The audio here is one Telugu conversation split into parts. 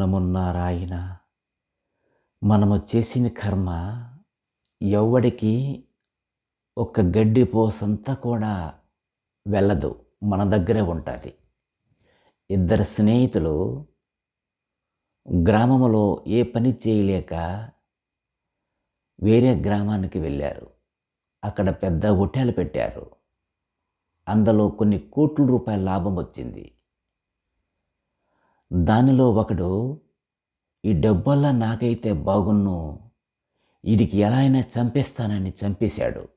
ఉన్నమున్నారాయన మనము చేసిన కర్మ ఎవడికి ఒక్క గడ్డి పోసంతా కూడా వెళ్ళదు. మన దగ్గరే ఉంటుంది. ఇద్దరు స్నేహితులు గ్రామంలో ఏ పని చేయలేక వేరే గ్రామానికి వెళ్ళారు. అక్కడ పెద్ద హోటల్ పెట్టారు. అందులో కొన్ని కోట్ల రూపాయల లాభం వచ్చింది. దానిలో ఒకడు ఈ డబ్బల్లా నాకైతే బాగున్ను వీడికి ఎలా అయినా చంపేస్తానని చంపేశాడు.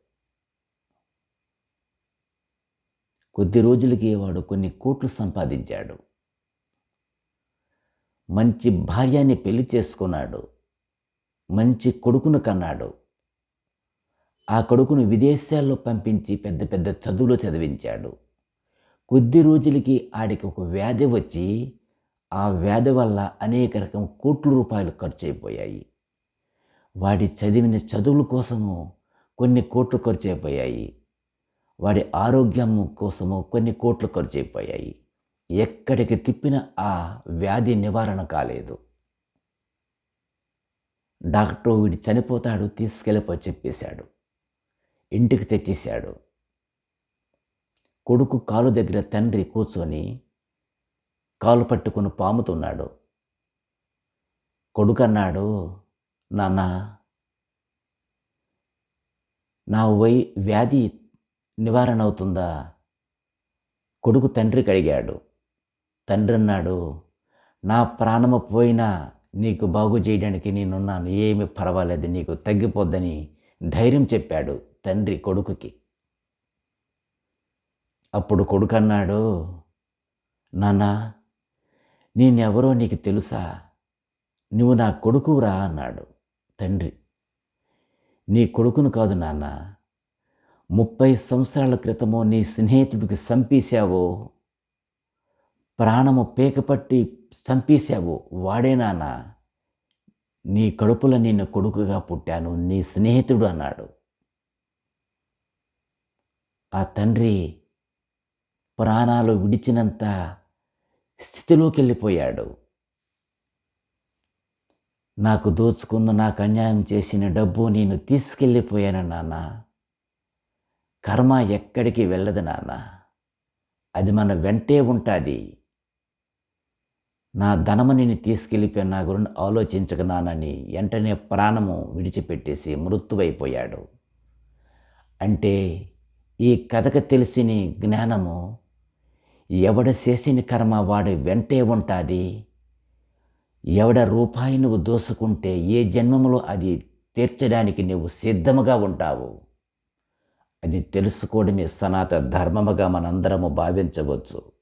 కొద్ది రోజులకి వాడు కొన్ని కోట్లు సంపాదించాడు. మంచి భార్యని పెళ్ళి చేసుకున్నాడు. మంచి కొడుకును కన్నాడు. ఆ కొడుకును విదేశాల్లో పంపించి పెద్ద పెద్ద చదువులు చదివించాడు. కొద్ది రోజులకి ఆడికి ఒక వ్యాధి వచ్చి ఆ వ్యాధి వల్ల అనేక రకం కోట్ల రూపాయలు ఖర్చు అయిపోయాయి వాడి చదివిన చదువుల కోసము కొన్ని కోట్లు ఖర్చు అయిపోయాయి వాడి ఆరోగ్యం కోసము కొన్ని కోట్లు ఖర్చు అయిపోయాయి ఎక్కడికి తిప్పిన ఆ వ్యాధి నివారణ కాలేదు. డాక్టర్ వీడు చనిపోతాడు తీసుకెళ్ళిపో చెప్పేశాడు. ఇంటికి తెచ్చేశాడు. కొడుకు కాలు దగ్గర తండ్రి కూర్చొని కాలు పట్టుకుని పాముతున్నాడు. కొడుకు అన్నాడు నాన్న నా వై వ్యాధి నివారణ అవుతుందా కొడుకు తండ్రికి అడిగాడు. తండ్రి అన్నాడు నా ప్రాణము పోయినా నీకు బాగు చేయడానికి నేనున్నాను ఏమి పర్వాలేదు నీకు తగ్గిపోద్దని ధైర్యం చెప్పాడు తండ్రి కొడుకుకి. అప్పుడు కొడుకు అన్నాడు నానా నేనెవరో నీకు తెలుసా? నువ్వు నా కొడుకురా అన్నాడు. తండ్రి నీ కొడుకును కాదు నాన్న. ముప్పై సంవత్సరాల క్రితము నీ స్నేహితుడికి చంపేశావో ప్రాణము పేకపట్టి చంపేశావో వాడే నాన్న. నీ కడుపులో నిన్ను కొడుకుగా పుట్టాను నీ స్నేహితుడు అన్నాడు. ఆ తండ్రి ప్రాణాలు విడిచినంత స్థితిలోకి వెళ్ళిపోయాడు నాకు దోచుకున్న నాకు అన్యాయం చేసిన డబ్బు నేను తీసుకెళ్ళిపోయాను నాన్న. కర్మ ఎక్కడికి వెళ్ళదు నాన్న. అది మన వెంటే ఉంటుంది. నా ధనము నేను తీసుకెళ్ళిపోయిన నా గురించి ఆలోచించక నానని వెంటనే ప్రాణము విడిచిపెట్టేసి మృత్యువైపోయాడు. అంటే ఈ కథకు తెలిసిన జ్ఞానము ఎవడ చేసిన కర్మ వాడు వెంటే ఉంటుంది. ఎవడ రూపాయి నువ్వు దోసుకుంటే ఏ జన్మములో అది తీర్చడానికి నువ్వు సిద్ధముగా ఉంటావు. అది తెలుసుకోవడమే సనాతన ధర్మముగా మనందరము భావించవచ్చు.